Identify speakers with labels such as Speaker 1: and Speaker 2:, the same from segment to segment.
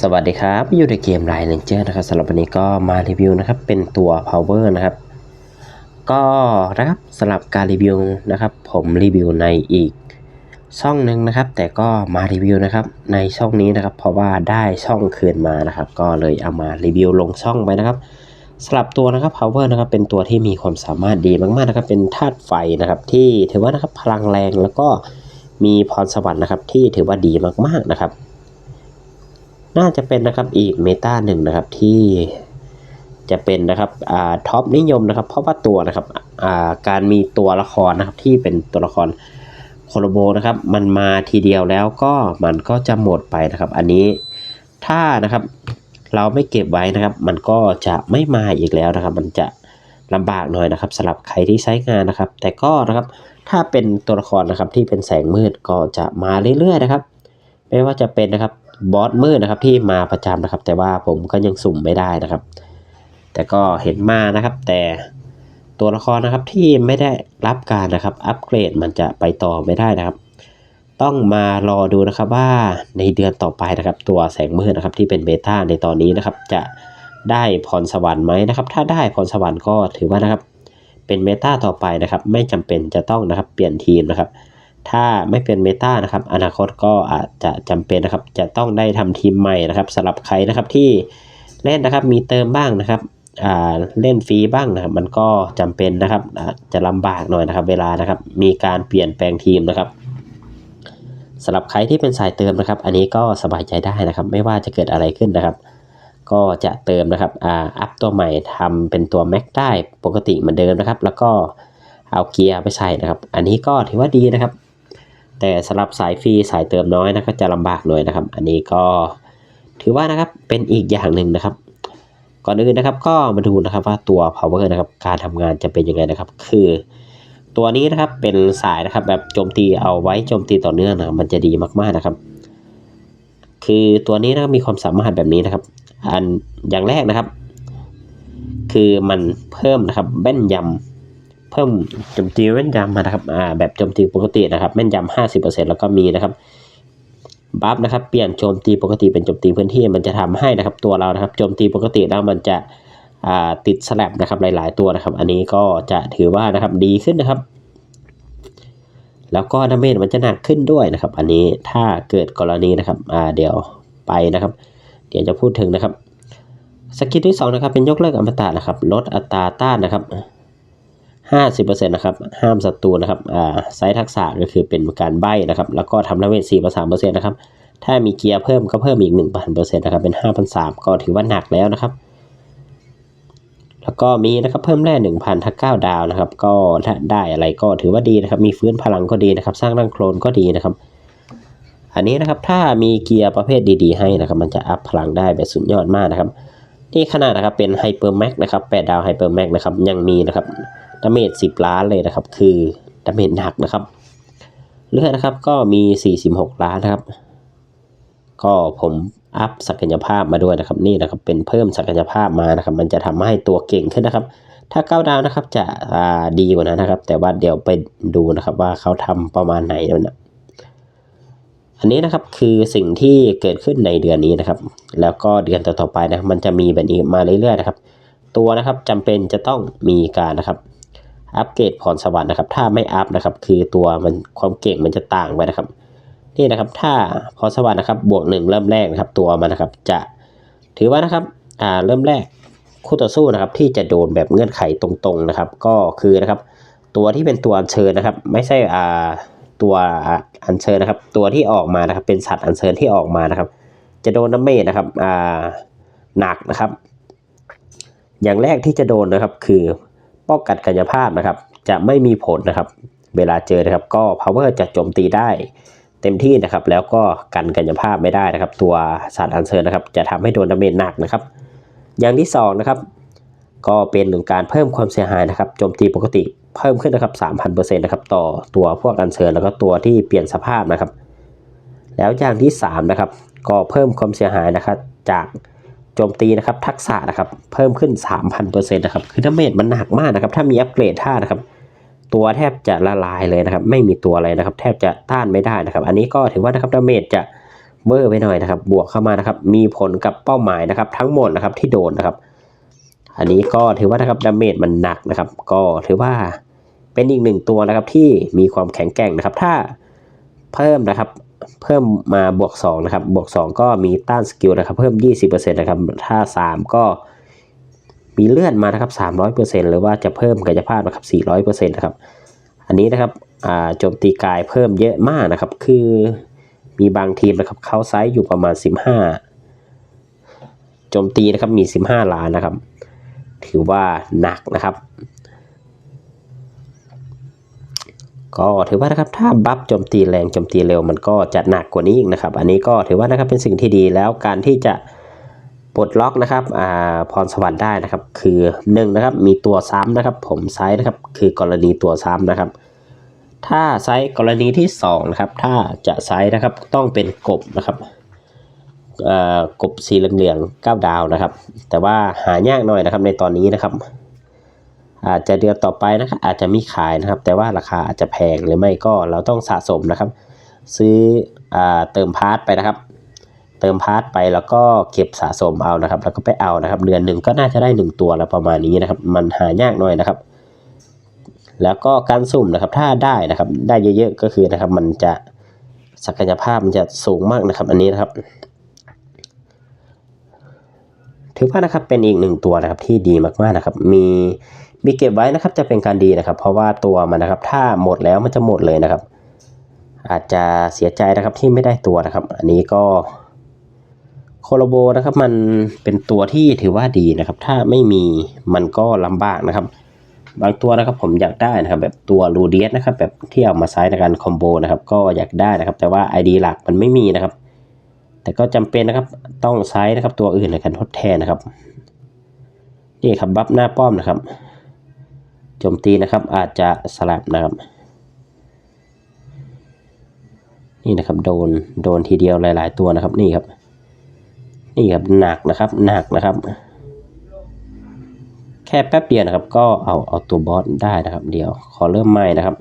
Speaker 1: สวัสดีครับ อยู่ในเกมไ i เลนเจอร์นะครับสำหรับวันนี้ก็มารีวิวนะครับ เป็นตัว power นะครับ ก็นะครับสำหรับการรีวิวนะครับ ผมรีวิวในอีกช่องหนึ่งนะครับ แต่ก็มารีวิวนะครับ ในช่องนี้นะครับ เพราะว่าได้ช่องคืนมานะครับ ก็เลยเอามารีวิวลงช่องไปนะครับสำหรับตัวนะครับ power นะครับ เป็นตัวที่มีความสามารถดีมากๆนะครับ เป็นธาตุไฟนะครับ ที่ถือว่านะครับพลังแรงแล้วก็มีพรสวรรค์นะครับ ที่ถือว่าดีมากๆนะครับ น่าจะเป็นนะครับอีกเมตาหนึ่งนะครับที่จะเป็นนะครับอ่าท็อปนิยมนะครับ เพราะว่าตัวนะครับอ่าการมีตัวละครนะครับที่เป็นตัวละครโคโลโบนะครับ มันมาทีเดียวแล้วก็มันก็จะหมดไปนะครับ อันนี้ถ้านะครับเราไม่เก็บไว้นะครับ มันก็จะไม่มาอีกแล้วนะครับ มันจะลำบากหน่อยนะครับสำหรับใครที่ใช้งานนะครับ แต่ก็นะครับถ้าเป็นตัวละครนะครับที่เป็นแสงมืดก็จะมาเรื่อยๆนะครับ ไม่ว่าจะเป็นนะครับ บอสมืดนะครับที่มาประจำนะครับ แต่ว่าผมก็ยังสุ่มไม่ได้นะครับ แต่ก็เห็นมานะครับ แต่ตัวละครนะครับที่ไม่ได้รับการนะครับ อัปเกรดมันจะไปต่อไม่ได้นะครับ ต้องมารอดูนะครับว่าในเดือนต่อไปนะครับ ตัวแสงมืดนะครับที่เป็นเบต้าในตอนนี้นะครับ จะได้พรสวรรค์ไหมนะครับ ถ้าได้พรสวรรค์ก็ถือว่านะครับ เป็นเมตาต่อไปนะครับ ไม่จำเป็นจะต้องนะครับเปลี่ยนทีมนะครับ ถ้าไม่เป็นเมตานะครับ อนาคตก็อาจจะจำเป็นนะครับ จะต้องได้ทำทีมใหม่นะครับสำหรับใครนะครับที่เล่นนะครับมีเติมบ้างนะครับเล่นฟรีบ้างนะครับมันก็จำเป็นนะครับจะลำบากหน่อยนะครับ เวลานะครับ มีการเปลี่ยนแปลงทีมนะครับสำหรับใครที่เป็นสายเติมนะครับ อันนี้ก็สบายใจได้นะครับ ไม่ว่าจะเกิดอะไรขึ้นนะครับ ก็จะเติมนะครับอ่าอัพตัวใหม่ทำเป็นตัวแม็กได้ปกติเหมือนเดิมนะครับ แล้วก็เอาเกียร์ไปใส่นะครับ อันนี้ก็ถือว่าดีนะครับ แต่สำหรับสายฟรีสายเติมน้อยนะก็จะลำบากหน่อยนะครับ อันนี้ก็ถือว่านะครับเป็นอีกอย่างหนึ่งนะครับ ก่อนอื่นนะครับก็มาดูนะครับว่าตัว power นะครับการทำงานจะเป็นยังไงนะครับ คือตัวนี้นะครับเป็นสายนะครับแบบโจมตีเอาไว้โจมตีต่อเนื่องนะครับมันจะดีมากๆนะครับ คือตัวนี้นะมีความสามารถแบบนี้นะครับ อันอย่างแรกนะครับ คือมันเพิ่มนะครับแม่นยำ เพิ่มโจมตีแม่นยำนะครับอ่าแบบโจมตีปกตินะครับแม่นยำห้าสิบเปอร์เซ็นต์แล้วก็มีนะครับบัฟนะครับเปลี่ยนโจมตีปกติเป็นโจมตีพื้นที่มันจะทำให้นะครับตัวเรานะครับโจมตีปกติแล้วมันจะอ่าติดสลับนะครับหลาย ๆ ตัวนะครับ อันนี้ก็จะถือว่านะครับดีขึ้นนะครับ แล้วก็ดาเมจมันจะหนักขึ้นด้วยนะครับ อันนี้ถ้าเกิดกรณีนะครับอ่าเดี๋ยวไปนะครับ เดี๋ยวจะพูดถึงนะครับสกิลที่สองนะครับเป็นยกเลิกอมตะนะครับลดอัตราต้านนะครับ 50%นะครับห้ามศัตรูนะครับอ่าไซส์ทักษะก็คือเป็นการใบ้นะครับ แล้วก็ทำดาเมจ4 3%นะครับถ้ามีเกียร์เพิ่มก็เพิ่มอีก 1,000%นะครับเป็น5,300ก็ถือว่าหนักแล้วนะครับแล้วก็มีนะครับเพิ่มแร่1,000ถ้า9ดาวนะครับ ก็ถ้าได้อะไรก็ถือว่าดีนะครับ มีฟื้นพลังก็ดีนะครับ สร้างร่างโคลนก็ดีนะครับ อันนี้นะครับถ้ามีเกียร์ประเภทดีๆ ให้นะครับ มันจะอัพพลังได้แบบสุดยอดมากนะครับ นี่ขนาดนะครับเป็นไฮเปอร์แม็กนะครับ8ดาวไฮเปอร์แม็กนะครับยังมีนะครับ ดาเมจ10 ล้านเลยนะครับ คือดาเมจหนักนะครับ เลือดนะครับก็มี 46 ล้านนะครับ ก็ผมอัพศักยภาพมาด้วยนะครับ นี่นะครับเป็นเพิ่มศักยภาพมานะครับ มันจะทำให้ตัวเก่งขึ้นนะครับ ถ้าเก้าดาวนะครับจะดีกว่านั้นนะครับ แต่ว่าเดี๋ยวไปดูนะครับว่าเขาทำประมาณไหนนะอันนี้นะครับคือสิ่งที่เกิดขึ้นในเดือนนี้นะครับ แล้วก็เดือนต่อๆไปนะมันจะมีแบบนี้มาเรื่อยๆนะครับ ตัวนะครับจำเป็นจะต้องมีการนะครับ อัปเกรดพรสวรรค์นะครับ ถ้าไม่อัพนะครับ คือตัวมันความเก่งมันจะต่างไปนะครับ นี่นะครับ ถ้าพรสวรรค์นะครับ บวกหนึ่งเริ่มแรกนะครับ ตัวมันนะครับ จะถือว่านะครับ อ่า เริ่มแรกคู่ต่อสู้นะครับ ที่จะโดนแบบเงื่อนไขตรงๆนะครับ ก็คือนะครับ ตัวที่เป็นตัวอัญเชิญนะครับ ไม่ใช่อ่าตัวอัญเชิญนะครับ ตัวที่ออกมานะครับ เป็นสัตว์อัญเชิญที่ออกมานะครับ จะโดนน้ำเมจนะครับ อ่า หนักนะครับ อย่างแรกที่จะโดนนะครับคือ ป้องกันกายภาพนะครับ จะไม่มีผลนะครับ เวลาเจอนะครับ ก็ power จะโจมตีได้เต็มที่นะครับ แล้วก็กันกายภาพไม่ได้นะครับ ตัวสัตว์อันเชิญนะครับ จะทำให้โดนดาเมจหนักนะครับ อย่างที่สองนะครับ ก็เป็นหนึ่งการเพิ่มความเสียหายนะครับโจมตีปกติเพิ่มขึ้นนะครับ 3,000%นะครับต่อตัวพวกอันเชิญแล้วก็ตัวที่เปลี่ยนสภาพนะครับ แล้วอย่างที่สามนะครับ ก็เพิ่มความเสียหายนะครับจาก โจมตีนะครับทักษะนะครับเพิ่มขึ้น 3,000%นะครับคือดาเมจมันหนักมากนะครับถ้ามีอัปเกรดท่านะครับตัวแทบจะละลายเลยนะครับ ไม่มีตัวอะไรนะครับ แทบจะต้านไม่ได้นะครับ อันนี้ก็ถือว่านะครับดาเมจจะเวอร์ไปหน่อยนะครับ บวกเข้ามานะครับ มีผลกับเป้าหมายนะครับ ทั้งหมดนะครับที่โดนนะครับ อันนี้ก็ถือว่านะครับดาเมจมันหนักนะครับ ก็ถือว่าเป็นอีกหนึ่งตัวนะครับที่มีความแข็งแกร่งนะครับ ถ้าเพิ่มนะครับ เพิ่มมาบวก2นะครับบวก2 ก็มีต้านสกิลนะครับเพิ่ม 20%นะครับถ้า 3 ก็มีเลื่อนมานะครับ300%หรือว่าจะเพิ่มกายภาพนะครับ400%นะครับอันนี้นะครับโจมตีกายเพิ่มเยอะมากนะครับ คือมีบางทีมนะครับเขาไซส์อยู่ประมาณ 15โจมตีนะครับมี 15 ล้านนะครับ ถือว่าหนักนะครับ ก็ถือว่านะครับถ้าบัฟโจมตีแรงโจมตีเร็วมันก็จะหนักกว่านี้อีกนะครับ อันนี้ก็ถือว่านะครับเป็นสิ่งที่ดีแล้วการที่จะปลดล็อกนะครับพรสวรรค์ได้นะครับ คือหนึ่งนะครับมีตัวซ้ำนะครับ ผมไซส์นะครับคือกรณีตัวซ้ำนะครับ ถ้าไซส์กรณีที่สองนะครับถ้าจะไซส์นะครับต้องเป็นกบนะครับกบสีเหลืองๆเก้าดาวนะครับ แต่ว่าหายากหน่อยนะครับในตอนนี้นะครับ อาจจะเดือนต่อไปนะครับอาจจะมีขายนะครับ แต่ว่าราคาอาจจะแพงหรือไม่ก็เราต้องสะสมนะครับ ซื้ออเติมพาร์ทไปนะครับ เติมพาร์ทไปแล้วก็เก็บสะสมเอานะครับ แล้วก็ไปเอานะครับ เดือนหนึ่งก็น่าจะได้หนึ่งตัวแล้วประมาณนี้นะครับ มันหายากหน่อยนะครับ แล้วก็การสุ่มนะครับถ้าได้นะครับ ได้เยอะๆก็คือนะครับ มันจะศักยภาพมันจะสูงมากนะครับ อันนี้นะครับถือว่านะครับเป็นอีกหนึ่งตัวนะครับที่ดีมากๆนะครับ มี มีเก็บไว้นะครับจะเป็นการดีนะครับ เพราะว่าตัวมันนะครับ ถ้าหมดแล้วมันจะหมดเลยนะครับ อาจจะเสียใจนะครับที่ไม่ได้ตัวนะครับ อันนี้ก็โคโลโบนะครับมันเป็นตัวที่ถือว่าดีนะครับ ถ้าไม่มีมันก็ลำบากนะครับ บางตัวนะครับผมอยากได้นะครับ แบบตัวรูเดียสนะครับ แบบที่เอามาใช้ในการคอมโบนะครับ ก็อยากได้นะครับ แต่ว่า ID หลักมันไม่มีนะครับ แต่ก็จำเป็นนะครับต้องใช้นะครับ ตัวอื่นในการทดแทนนะครับ นี่ครับบัฟหน้าป้อมนะครับ โจมตีนะครับอาจจะสลับนะครับ นี่นะครับโดนโดนทีเดียวหลาย ๆ ตัวนะครับนี่ครับ นี่ครับหนักนะครับหนักนะครับ แค่แป๊บเดียวนะครับ ก็เอาเอาตัวบอสได้นะครับ เดี๋ยวขอเริ่มใหม่นะครับ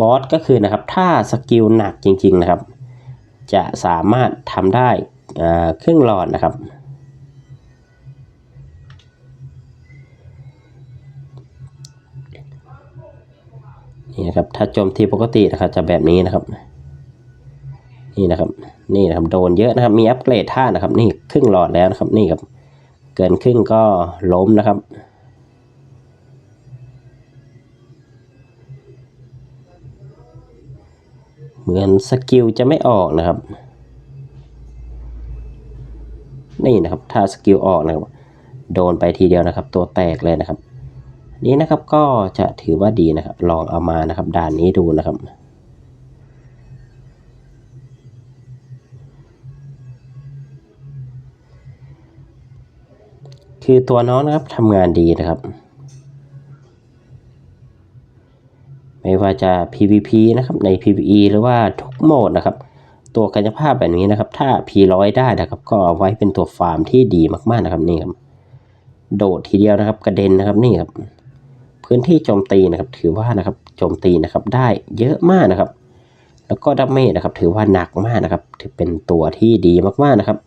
Speaker 1: บอสก็คือนะครับถ้าสกิลหนักจริง ๆ นะครับ จะสามารถทำได้ครึ่งหลอดนะครับ นี่นะครับ ถ้าโจมตีปกตินะครับจะแบบนี้นะครับ นี่นะครับ นี่นะครับ โดนเยอะนะครับ มีอัปเกรดท่านะครับ นี่ครึ่งหลอดแล้วนะครับ นี่ครับ เกินครึ่งก็ล้มนะครับ เหมือนสกิลจะไม่ออกนะครับ นี่นะครับ ถ้าสกิลออกนะครับ โดนไปทีเดียวนะครับ ตัวแตกเลยนะครับ นี้นะครับก็จะถือว่าดีนะครับ ลองเอามานะครับด่านนี้ดูนะครับ คือตัวน้องนะครับทำงานดีนะครับ ไม่ว่าจะ PVP นะครับใน PVE หรือว่าทุกโหมดนะครับ ตัวกายภาพแบบนี้นะครับ ถ้า P100 ได้นะครับ ก็เอาไว้เป็นตัวฟาร์มที่ดีมากๆนะครับนี่ครับโดดทีเดียวนะครับ กระเด็นนะครับนี่ครับ พื้นที่โจมตีนะครับ ถือว่านะครับโจมตีนะครับได้เยอะมากนะครับ แล้วก็ดัมเมจนะครับ ถือว่าหนักมากนะครับ ถือเป็นตัวที่ดีมากๆนะครับ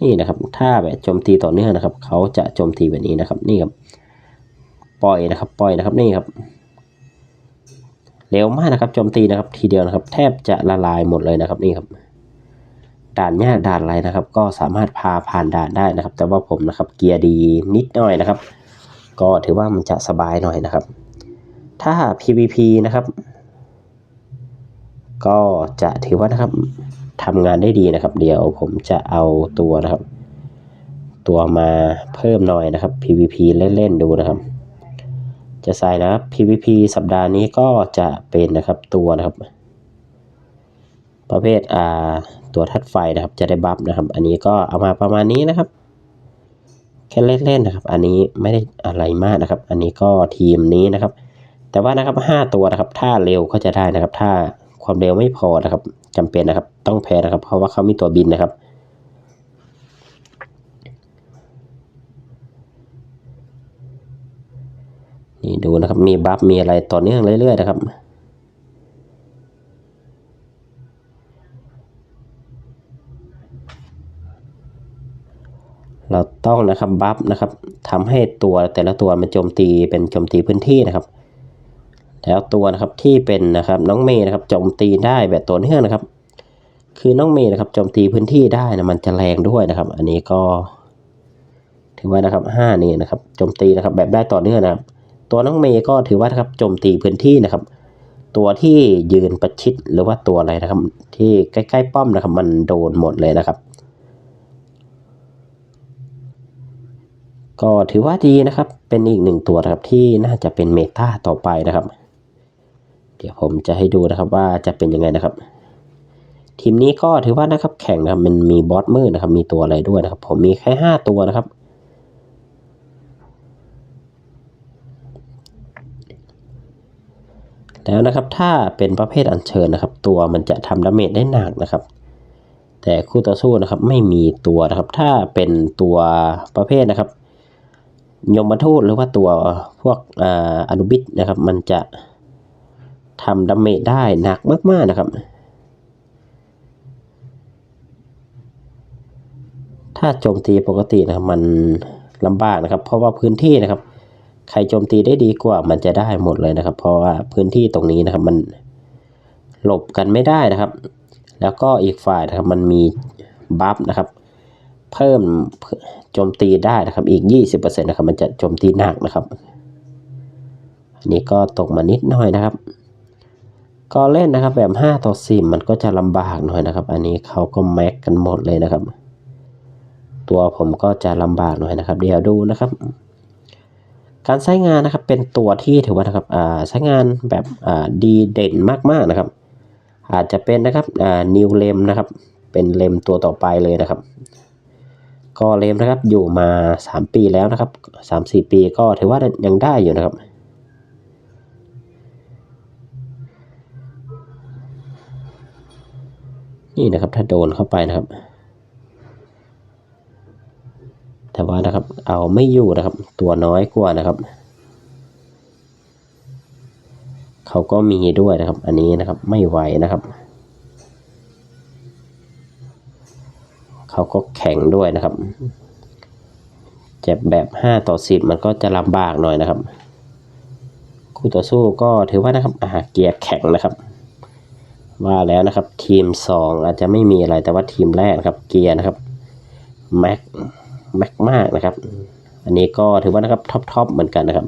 Speaker 1: นี่นะครับ ถ้าแบบโจมตีต่อเนื่องนะครับ เขาจะโจมตีแบบนี้นะครับ นี่ครับ ปล่อยนะครับ ปล่อยนะครับนี่ครับเร็วมากนะครับโจมตีนะครับ ทีเดียวนะครับ แทบจะละลายหมดเลยนะครับนี่ครับด่านยากด่านอะไรนะครับ ก็สามารถพาผ่านด่านได้นะครับ แต่ว่าผมนะครับเกียร์ดีนิดหน่อยนะครับ ก็ถือว่ามันจะสบายหน่อยนะครับ ถ้า PVP นะครับ ก็จะถือว่านะครับทำงานได้ดีนะครับ เดี๋ยวผมจะเอาตัวนะครับ ตัวมาเพิ่มหน่อยนะครับ PVP เล่นๆดูนะครับ จะใส่นะครับ PVP สัปดาห์นี้ก็จะเป็นนะครับตัวนะครับ ประเภทอ่าตัวทัดไฟนะครับ จะได้บัฟนะครับ อันนี้ก็เอามาประมาณนี้นะครับ ค่เล่นๆนะครับ อันนี้ไม่ได้อะไรมากนะครับ อันนี้ก็ทีมนี้นะครับ แต่ว่านะครับห้าตัวนะครับ ถ้าเร็วก็จะได้นะครับ ถ้าความเร็วไม่พอนะครับจำเป็นนะครับ ต้องแพ้นะครับ เพราะว่าเขามีตัวบินนะครับ นี่ดูนะครับ มีบัฟมีอะไรต่อเนื่องเรื่อยๆนะครับ เราต้องนะครับบัฟนะครับทำให้ตัวแต่ละตัวมันโจมตีเป็นโจมตีพื้นที่นะครับแล้วตัวนะครับที่เป็นนะครับน้องเมย์นะครับโจมตีได้แบบตัวเนื่องนะครับ คือน้องเมย์นะครับโจมตีพื้นที่ได้นะมันจะแรงด้วยนะครับ อันนี้ก็ถือว่านะครับห้านี่นะครับโจมตีนะครับแบบได้ต่อเนื่องนะครับ ตัวน้องเมย์ก็ถือว่านะครับโจมตีพื้นที่นะครับ ตัวที่ยืนประชิดหรือว่าตัวอะไรนะครับ ที่ใกล้ๆป้อมนะครับ มันโดนหมดเลยนะครับ ก็ถือว่าดีนะครับ เป็นอีกหนึ่งตัวนะครับที่น่าจะเป็นเมตาต่อไปนะครับ เดี๋ยวผมจะให้ดูนะครับว่าจะเป็นยังไงนะครับ ทีมนี้ก็ถือว่านะครับแข่งนะครับมันมีบอสมืดนะครับ มีตัวอะไรด้วยนะครับ ผมมีแค่ห้าตัวนะครับ แล้วนะครับถ้าเป็นประเภทอัญเชิญนะครับ ตัวมันจะทำดาเมจได้หนักนะครับแต่คู่ต่อสู้นะครับไม่มีตัวนะครับ ถ้าเป็นตัวประเภทนะครับ ยมทูตหรือว่าตัวพวกอนุบิตนะครับ มันจะทำดาเมจได้หนักมาก ๆ นะครับ ถ้าโจมตีปกตินะครับมันลำบากนะครับ เพราะว่าพื้นที่นะครับ ใครโจมตีได้ดีกว่ามันจะได้หมดเลยนะครับ เพราะว่าพื้นที่ตรงนี้นะครับมันหลบกันไม่ได้นะครับ แล้วก็อีกฝ่ายนะครับมันมีบัฟนะครับ เพิ่มโจมตีได้นะครับอีก 20%นะครับมันจะโจมตีหนักนะครับ อันนี้ก็ตกมานิดหน่อยนะครับ ก็เล่นนะครับแบบ5ต่อ10มันก็จะลำบากหน่อยนะครับ อันนี้เขาก็แม็กกันหมดเลยนะครับ ตัวผมก็จะลำบากหน่อยนะครับ เดี๋ยวดูนะครับ การใช้งานนะครับเป็นตัวที่ถือว่านะครับใช้งานแบบดีเด่นมากๆนะครับ อาจจะเป็นนะครับนิวเลมนะครับ เป็นเลมตัวต่อไปเลยนะครับ ก็เลมนะครับอยู่มา 3 ปีแล้วนะครับ 3-4 ปีก็ถือว่ายังได้อยู่นะครับ นี่นะครับถ้าโดนเข้าไปนะครับ แต่ว่านะครับเอาไม่อยู่นะครับ ตัวน้อยกว่านะครับ เขาก็มีด้วยนะครับ อันนี้นะครับไม่ไหวนะครับ เขาก็แข็งด้วยนะครับเจ็บแบบ5ต่อ10 มันก็จะลำบากหน่อยนะครับ คู่ต่อสู้ก็ถือว่านะครับอาเกียร์แข็งนะครับ ว่าแล้วนะครับทีม 2 อาจจะไม่มีอะไรแต่ว่าทีมแรกครับเกียร์นะครับแม็กแม็กมากนะครับ อันนี้ก็ถือว่านะครับท็อปทอปเหมือนกันนะครับ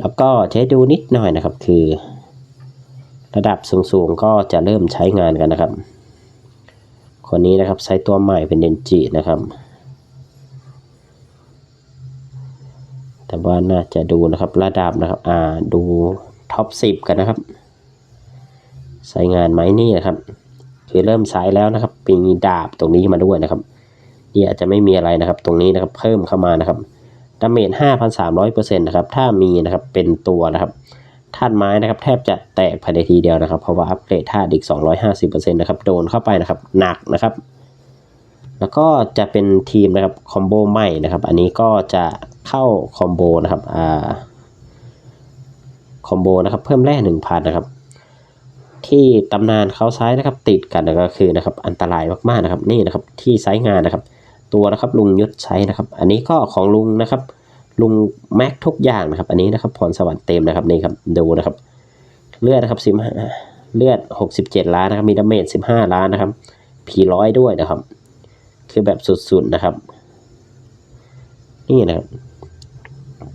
Speaker 1: แล้วก็ใช้ดูนิดหน่อยนะครับคือ ระดับสูงๆก็จะเริ่มใช้งานกันนะครับ คนนี้นะครับ ใช้ตัวใหม่เป็นเดนจินะครับ แต่ว่าน่าจะดูนะครับระดับนะครับ อ่า ดูท็อป10 กันนะครับ ใช้งานไหมนี่นะครับ คือเริ่มใช้แล้วนะครับมีดาบตรงนี้มาด้วยนะครับนี่อาจจะไม่มีอะไรนะครับ ตรงนี้นะครับ เพิ่มเข้ามานะครับดาเมจ5,300%นะครับ ถ้ามีนะครับ เป็นตัวนะครับ ธาตุไม้นะครับแทบจะแตกภายในทีเดียวนะครับ เพราะว่าอัปเกรดธาตุอีก 250%นะครับโดนเข้าไปนะครับหนักนะครับ แล้วก็จะเป็นทีมนะครับคอมโบใหม่นะครับ อันนี้ก็จะเข้าคอมโบนะครับอ่าคอมโบนะครับเพิ่มแร่1,000นนะครับที่ตำนานเขาใช้นะครับติดกันก็คือนะครับอันตรายมากๆนะครับนี่นะครับที่ไซส์งานนะครับ ตัวนะครับลุงยุทธใช้นะครับ อันนี้ก็ของลุงนะครับ ลุงแม็กทุกอย่างนะครับ อันนี้นะครับพรสวรรค์เต็มนะครับนี่ครับดูนะครับเลือดนะครับสิบเลือดหกสิบเจ็ดล้านนะครับมีดาเมจสิบห้าล้านนะครับผีร้อยด้วยนะครับ คือแบบสุดๆนะครับ นี่นะครับ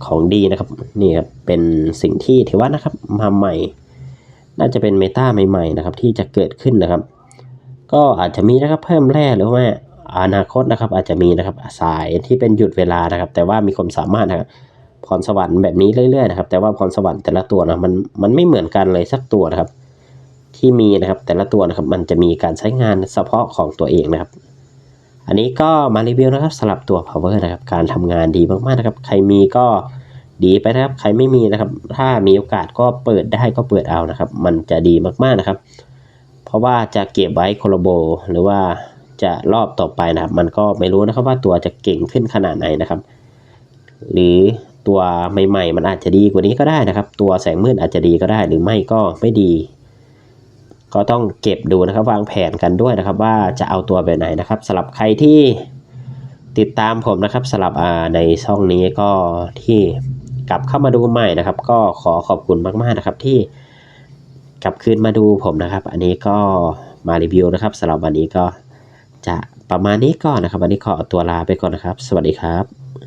Speaker 1: ของดีนะครับนี่ครับเป็นสิ่งที่ถือว่านะครับมาใหม่ น่าจะเป็นเมตาใหม่ๆนะครับ ที่จะเกิดขึ้นนะครับ ก็อาจจะมีนะครับเพิ่มแร่หรือว่า อนาคตนะครับอาจจะมีนะครับสายที่เป็นหยุดเวลานะครับ แต่ว่ามีความสามารถนะครับพรสวรรค์แบบนี้เรื่อยๆนะครับ แต่ว่าพรสวรรค์แต่ละตัวนะมันมันไม่เหมือนกันเลยสักตัวนะครับ ที่มีนะครับแต่ละตัวนะครับ มันจะมีการใช้งานเฉพาะของตัวเองนะครับ อันนี้ก็มารีวิวนะครับสลับตัว power นะครับ การทำงานดีมากๆนะครับ ใครมีก็ดีไปนะครับ ใครไม่มีนะครับ ถ้ามีโอกาสก็เปิดได้ก็เปิดเอานะครับ มันจะดีมากๆนะครับ เพราะว่าจะเก็บไว้โคโลโบหรือว่า จะรอบต่อไปนะครับ มันก็ไม่รู้นะครับว่าตัวจะเก่งขึ้นขนาดไหนนะครับ หรือตัวใหม่ๆ มันอาจจะดีกว่านี้ก็ได้นะครับ ตัวแสงมืดอาจจะดีก็ได้ หรือไม่ก็ไม่ดี ก็ต้องเก็บดูนะครับ วางแผนกันด้วยนะครับ ว่าจะเอาตัวแบบไหนนะครับสำหรับใครที่ติดตามผมนะครับสำหรับในช่องนี้ก็ที่กลับเข้ามาดูใหม่นะครับ ก็ขอขอบคุณมากๆนะครับที่กลับคืนมาดูผมนะครับ อันนี้ก็มารีวิวนะครับสำหรับวันนี้ก็ จะประมาณนี้ก่อนนะครับ วันนี้ขอตัวลาไปก่อนนะครับ สวัสดีครับ